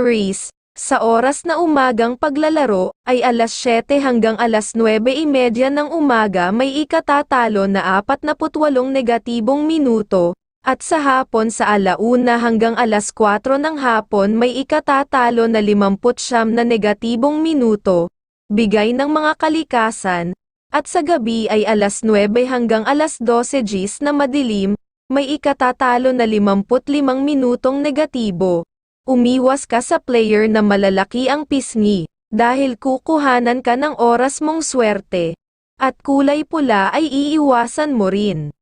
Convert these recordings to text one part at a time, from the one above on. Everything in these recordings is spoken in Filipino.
Aries, sa oras na umagang paglalaro, ay alas 7 hanggang alas 9.30 ng umaga may ikatatalo na 48 negatibong minuto, at sa hapon sa alauna hanggang alas 4 ng hapon may ikatatalo na 50 na negatibong minuto, bigay ng mga kalikasan, at sa gabi ay alas 9 hanggang alas 12 Gs na madilim, may ikatatalo na 55 minutong negatibo. Umiwas ka sa player na malalaki ang pisngi, dahil kukuhanan ka ng oras mong swerte. At kulay pula ay iiwasan mo rin.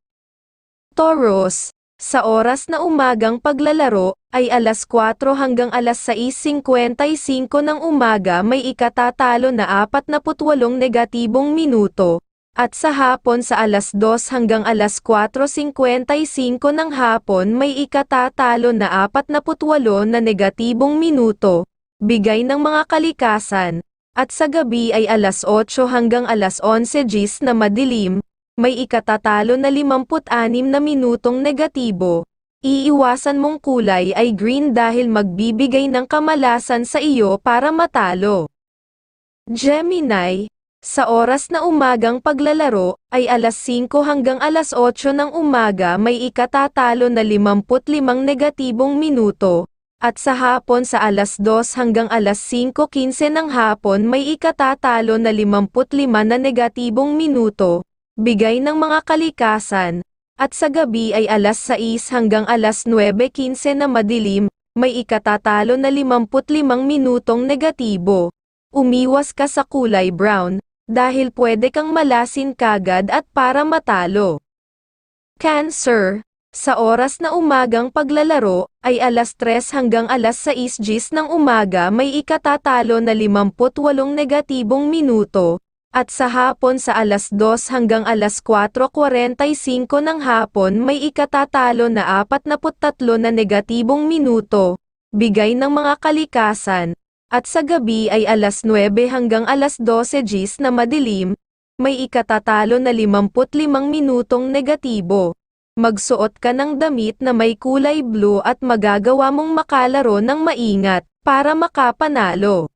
Taurus, sa oras na umagang paglalaro, ay alas 4 hanggang alas 6.55 ng umaga may ikatatalo na 48 negatibong minuto, at sa hapon sa alas 2 hanggang alas 4.55 ng hapon may ikatatalo na 48 na negatibong minuto, bigay ng mga kalikasan, at sa gabi ay alas 8 hanggang alas 11 Gs na madilim, may ikatatalo na 56 na minutong negatibo. Iiwasan mong kulay ay green dahil magbibigay ng kamalasan sa iyo para matalo. Gemini, sa oras na umagang paglalaro, ay alas 5 hanggang alas 8 ng umaga may ikatatalo na 55 negatibong minuto, at sa hapon sa alas 2 hanggang alas 5.15 ng hapon may ikatatalo na 55 na negatibong minuto, bigay ng mga kalikasan, at sa gabi ay alas 6 hanggang alas 9.15 na madilim, may ikatatalo na 55 minutong negatibo. Umiwas ka sa kulay brown, dahil pwede kang malasin kagad at para matalo. Cancer, sa oras na umagang paglalaro, ay alas 3 hanggang alas 6 Gs ng umaga may ikatatalo na 58 negatibong minuto, at sa hapon sa alas 2 hanggang alas 4.45 ng hapon may ikatatalo na 43 na negatibong minuto, bigay ng mga kalikasan, at sa gabi ay alas 9 hanggang alas 12 Gs na madilim, may ikatatalo na 55 minutong negatibo. Magsuot ka ng damit na may kulay blue at magagawa mong makalaro ng maingat, para makapanalo.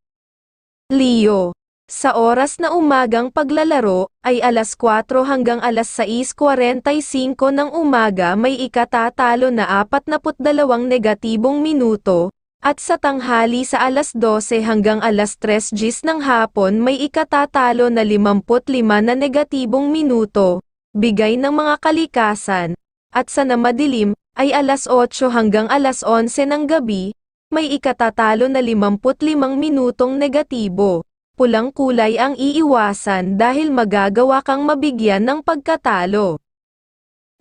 Leo, sa oras na umagang paglalaro, ay alas 4 hanggang alas 6.45 ng umaga may ikatatalo na 42 negatibong minuto, at sa tanghali sa alas 12 hanggang alas 3 Gs ng hapon may ikatatalo na 55 na negatibong minuto, bigay ng mga kalikasan, at sa namadilim, ay alas 8 hanggang alas 11 ng gabi, may ikatatalo na 55 minutong negatibo. Pulang kulay ang iiwasan dahil magagawa kang mabigyan ng pagkatalo.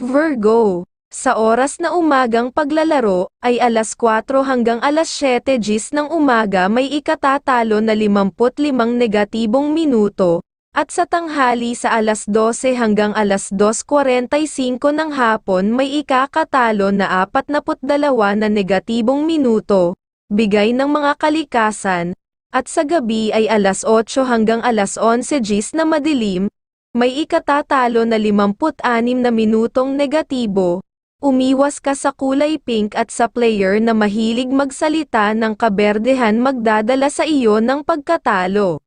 Virgo sa oras na umagang paglalaro, ay alas 4 hanggang alas 7 Gs ng umaga may ikatatalo na 55 negatibong minuto, at sa tanghali sa alas 12 hanggang alas 2.45 ng hapon may ikakatalo na 42 na negatibong minuto, bigay ng mga kalikasan, at sa gabi ay alas 8 hanggang alas 11 Gs na madilim, may ikatatalo na 56 na minutong negatibo, Umiwas ka sa kulay pink at sa player na mahilig magsalita ng kaberdehan magdadala sa iyo ng pagkatalo.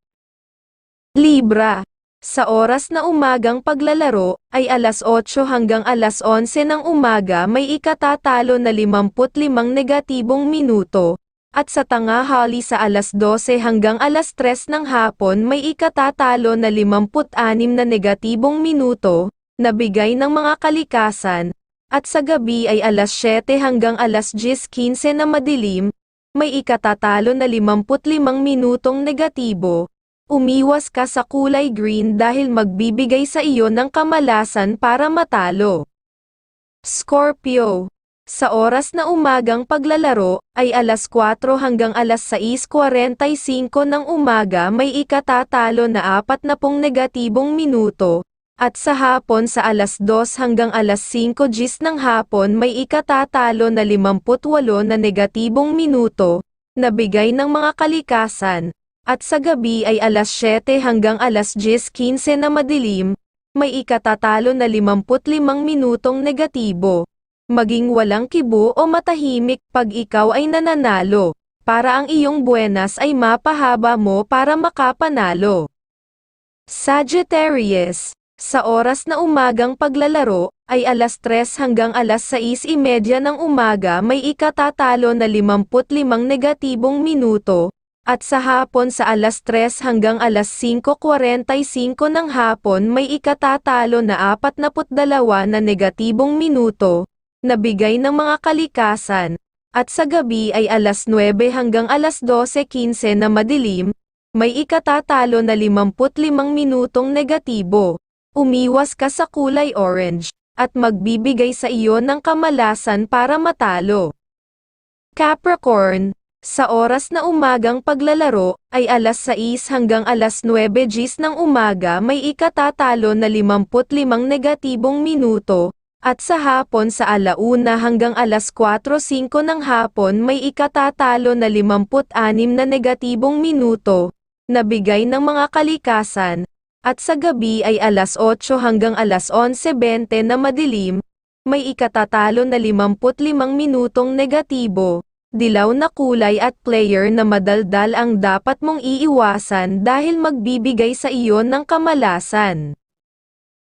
Libra. Sa oras na umagang paglalaro, ay alas 8 hanggang alas 11 ng umaga may ikatatalo na 55 negatibong minuto, at sa tangahali sa alas 12 hanggang alas 3 ng hapon may ikatatalo na 56 na negatibong minuto, na bigay ng mga kalikasan, at sa gabi ay alas 7 hanggang alas 10.15 na madilim, may ikatatalo na 55 minutong negatibo. Umiwas ka sa kulay green dahil magbibigay sa iyo ng kamalasan para matalo. Scorpio sa oras na umagang paglalaro, ay alas 4 hanggang alas 6.45 ng umaga may ikatatalo na 40 negatibong minuto, at sa hapon sa alas 2 hanggang alas 5 Gs ng hapon may ikatatalo na 58 na negatibong minuto, na bigay ng mga kalikasan, at sa gabi ay alas 7 hanggang alas 10.15 na madilim, may ikatatalo na 55 minutong negatibo. Maging walang kibo o matahimik pag ikaw ay nananalo. para ang iyong buenas ay mapahaba mo para makapanalo. Sagittarius, sa oras na umagang paglalaro, ay alas 3 hanggang alas 6.30 ng umaga may ikatatalo na 55 negatibong minuto, at sa hapon sa alas 3 hanggang alas 5.45 ng hapon may ikatatalo na 42 na negatibong minuto, na bigay ng mga kalikasan, at sa gabi ay alas 9 hanggang alas 12.15 na madilim, may ikatatalo na 55 minutong negatibo. Umiwas ka sa kulay orange, at magbibigay sa iyo ng kamalasan para matalo. Capricorn, sa oras na umagang paglalaro, ay alas 6 hanggang alas 9 gis ng umaga may ikatatalo na 55 negatibong minuto, at sa hapon sa alauna hanggang alas 4.05 ng hapon may ikatatalo na 56 na negatibong minuto, na bigay ng mga kalikasan, at sa gabi ay alas 8 hanggang alas 11.20 na madilim, may ikatatalo na 55 minutong negatibo, dilaw na kulay at player na madaldal ang dapat mong iiwasan dahil magbibigay sa iyo ng kamalasan.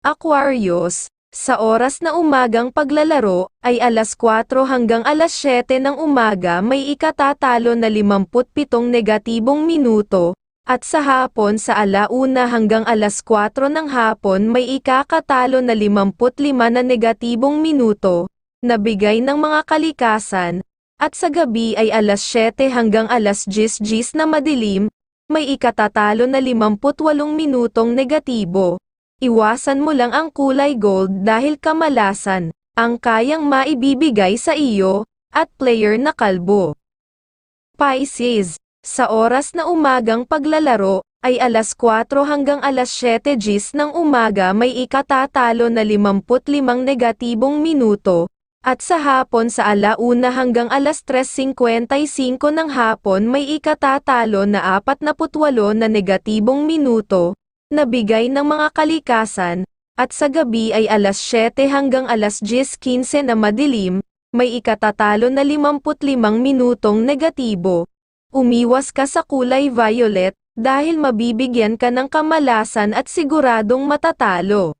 Aquarius, sa oras na umagang paglalaro, ay alas 4 hanggang alas 7 ng umaga may ikatatalo na 57 negatibong minuto, at sa hapon sa alauna hanggang alas 4 ng hapon may ikakatalo na 55 na negatibong minuto, na bigay ng mga kalikasan, at sa gabi ay alas 7 hanggang alas 10 gis na madilim, may ikatatalo na 58 minutong negatibo. Iwasan mo lang ang kulay gold dahil kamalasan, ang kayang maibibigay sa iyo, at player na kalbo. Pisces, sa oras na umagang paglalaro, ay alas 4 hanggang alas 7 gis ng umaga may ikatatalo na 55 negatibong minuto, at sa hapon sa alauna hanggang alas 3.55 ng hapon may ikatatalo na 48 na negatibong minuto, na bigay ng mga kalikasan, at sa gabi ay alas 7 hanggang alas 10.15 na madilim, may ikatatalo na 55 minutong negatibo. Umiwas ka sa kulay violet, dahil mabibigyan ka ng kamalasan at siguradong matatalo.